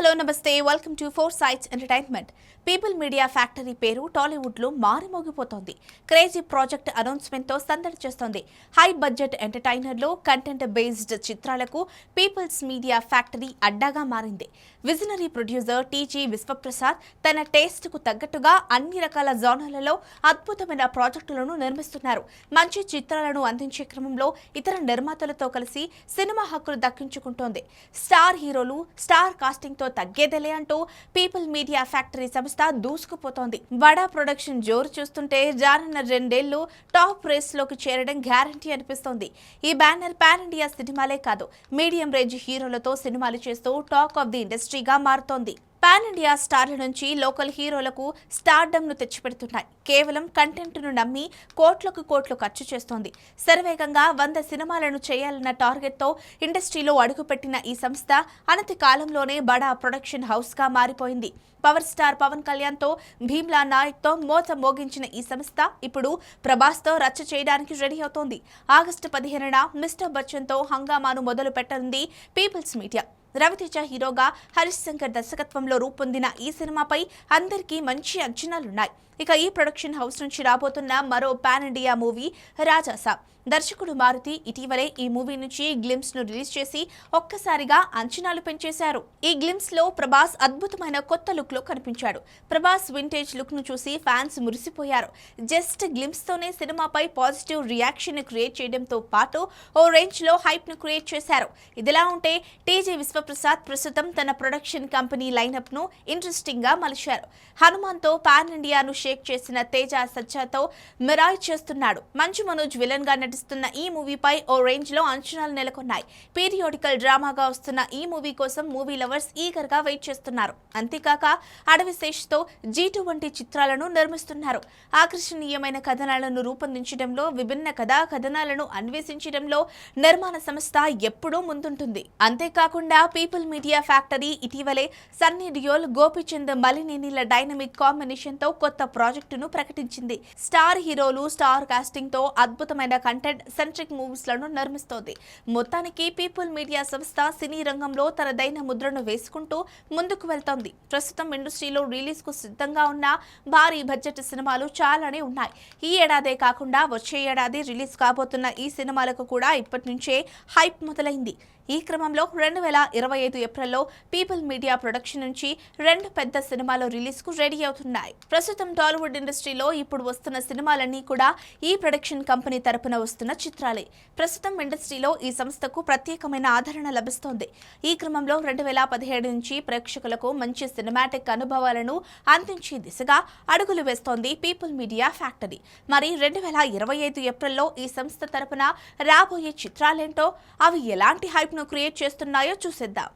Hello నమస్తే. Welcome to four sights entertainment people media factory పేరు టాలీవుడ్లో మారుమోగిపోతోంది. క్రేజీ ప్రాజెక్ట్ అనౌన్స్మెంట్తో సందడి చేస్తోంది. హై బడ్జెట్ ఎంటర్టైనర్లో కంటెంట్ బేస్డ్ చిత్రాలకు పీపుల్స్ మీడియా ఫ్యాక్టరీ అడ్డాగా మారింది. విజనరీ ప్రొడ్యూసర్ టీజీ విశ్వప్రసాద్ తన టేస్ట్కు తగ్గట్టుగా అన్ని రకాల జోనర్లలో అద్భుతమైన ప్రాజెక్టులను నిర్మిస్తున్నారు. మంచి చిత్రాలను అందించే క్రమంలో ఇతర నిర్మాతలతో కలిసి సినిమా హక్కులు దక్కించుకుంటోంది. స్టార్ హీరోలు స్టార్ కాస్టింగ్తో తగ్గేదేలే అంటూ పీపుల్ మీడియా ఫ్యాక్టరీ సంస్థ దూసుకుపోతోంది. వడా ప్రొడక్షన్ జోరు చూస్తుంటే జారన్న రెండేళ్ళు టాప్ రేస్లోకి చేరడం గ్యారంటీ అనిపిస్తోంది. ఈ బ్యానర్ పాన్ ఇండియా సినిమాలే కాదు మీడియం రేంజ్ హీరోలతో సినిమాలు చేస్తూ టాక్ ఆఫ్ ది ఇండస్ట్రీగా మారుతోంది. పాన్ ఇండియా స్టార్ల నుంచి లోకల్ హీరోలకు స్టార్డమ్ను తెచ్చిపెడుతున్నాయి. కేవలం కంటెంట్ను నమ్మి కోట్లకు కోట్లు ఖర్చు చేస్తోంది. శరవేగంగా వంద సినిమాలను చేయాలన్న టార్గెట్తో ఇండస్ట్రీలో అడుగుపెట్టిన ఈ సంస్థ అనతి కాలంలోనే బడా ప్రొడక్షన్ హౌస్గా మారిపోయింది. పవర్ స్టార్ పవన్ కళ్యాణ్తో భీమ్లా నాయక్తో మోత మోగించిన ఈ సంస్థ ఇప్పుడు ప్రభాస్తో రచ్చ చేయడానికి రెడీ అవుతోంది. ఆగస్టు పదిహేనున మిస్టర్ బచ్చన్తో హంగామాను మొదలు పెట్టనుంది పీపుల్స్ మీడియా. రవితేజ హీరోగా హరీష్ శంకర్ దర్శకత్వంలో రూపొందిన ఈ సినిమాపై అందరికీ మంచి అంచనాలున్నాయి. ఇక ఈ ప్రొడక్షన్ హౌస్ నుంచి రాబోతున్న మరో పాన్ ఇండియా మూవీ రాజాసా. దర్శకుడు మారుతి ఇటీవలే ఈ మూవీ నుంచి గ్లిమ్స్ను రిలీజ్ చేసి ఒక్కసారిగా అంచనాలు పెంచేశారు. ఈ గ్లిమ్స్లో ప్రభాస్ అద్భుతమైన కొత్త లుక్లో కనిపించాడు. ప్రభాస్ వింటేజ్ లుక్ను చూసి ఫ్యాన్స్ మురిసిపోయారు. జస్ట్ గ్లిమ్స్ తోనే సినిమాపై పాజిటివ్ రియాక్షన్ను క్రియేట్ చేయడంతో పాటు ఓ రేంజ్లో హైప్ను క్రియేట్ చేశారు. ఇదిలా ఉంటే టీజీ విశ్వప్రసాద్ ప్రస్తుతం తన ప్రొడక్షన్ కంపెనీ లైనప్ను ఇంట్రెస్టింగ్గా మలిచారు. హనుమాన్తో పాన్ ఇండియాను షేక్ చేసిన తేజ సజ్జాతో మిరాయ్ చేస్తున్నాడు. మంచు మనోజ్ విలన్గా నటిస్తున్న ఈ మూవీపై ఓ రేంజ్లో అంచనాలు నెలకొన్నాయి. పీరియోడికల్ డ్రామాగా వస్తున్న ఈ మూవీ కోసం మూవీ లవర్స్ ఈగర్గా వెయిట్ చేస్తున్నారు. అంతేకాక అడవి శేష్తో జీటు వంటి చిత్రాలను నిర్మిస్తున్నారు. ఆకర్షణీయమైన కథనాలను రూపొందించడంలో విభిన్న కథా కథనాలను అన్వేషించడంలో నిర్మాణ సంస్థ ఎప్పుడూ ముందుంటుంది. అంతేకాకుండా పీపుల్ మీడియా ఫ్యాక్టరీ ఇటీవలే సన్నీ డియోల్ గోపిచంద్ మలినేనిల డైనమిక్ కాంబినేషన్తో కొత్త ప్రాజెక్టును ప్రకటించింది. స్టార్ హీరోలు స్టార్ కాస్టింగ్తో అద్భుతమైన కంటెంట్ సెంట్రిక్ మూవీస్లను నిర్మిస్తోంది. మొత్తానికి పీపుల్ మీడియా సంస్థ సినీ రంగంలో తనదైన ముద్రను వేసుకుంటూ ముందుకు వెళ్తోంది. ప్రస్తుతం ఇండస్ట్రీలో రిలీజ్కు సిద్ధంగా ఉన్న భారీ బడ్జెట్ సినిమాలు చాలానే ఉన్నాయి. ఈ ఏడాదే కాకుండా వచ్చే ఏడాది రిలీజ్ కాబోతున్న ఈ సినిమాలకు కూడా ఇప్పటి నుంచే హైప్ మొదలైంది. ఈ క్రమంలో రెండు వేల ఇరవై ఐదు ఏప్రిల్లో పీపుల్ మీడియా ప్రొడక్షన్ నుంచి రెండు పెద్ద సినిమాలు రిలీజ్కు రెడీ అవుతున్నాయి. ప్రస్తుతం టాలీవుడ్ ఇండస్ట్రీలో ఇప్పుడు వస్తున్న సినిమాలన్నీ కూడా ఈ ప్రొడక్షన్ కంపెనీ తరపున వస్తున్న చిత్రాలే. ప్రస్తుతం ఇండస్ట్రీలో ఈ సంస్థకు ప్రత్యేకమైన ఆదరణ లభిస్తోంది. ఈ క్రమంలో రెండు వేల పదిహేడు నుంచి ప్రేక్షకులకు మంచి సినిమాటిక్ అనుభవాలను అందించే దిశగా అడుగులు వేస్తోంది పీపుల్ మీడియా ఫ్యాక్టరీ. మరి రెండు వేల ఇరవై ఐదు ఏప్రిల్లో ఈ సంస్థ తరపున రాబోయే చిత్రాలేంటో? అవి ఎలాంటి హైప్ను క్రియేట్ చేస్తున్నాయో చూసేద్దాం.